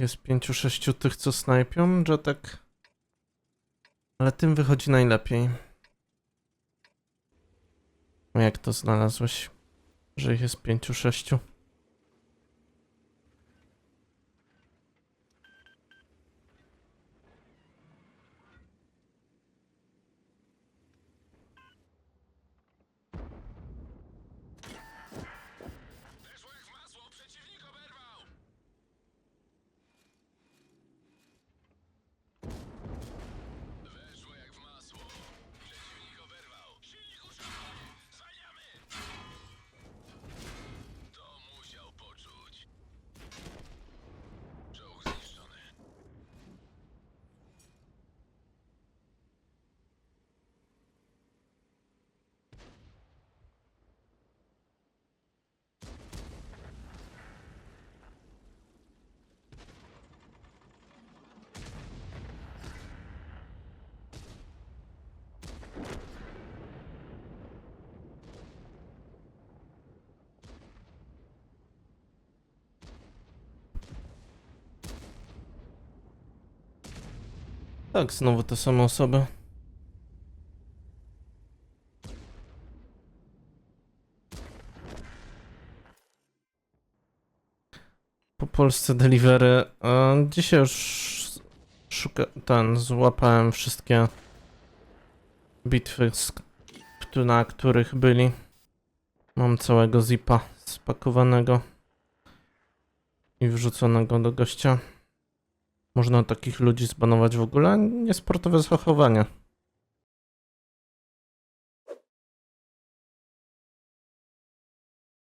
Jest pięciu, sześciu tych, co snajpią, że tak... Ale tym wychodzi najlepiej. Jak to znalazłeś? Że ich jest pięciu, sześciu? Tak, znowu te same osoby. Po Polsce delivery. Dzisiaj już szuka ten, złapałem wszystkie bitwy, na których byli. Mam całego zipa spakowanego i wrzuconego do gościa. Można takich ludzi zbanować w ogóle? Niesportowe zachowanie.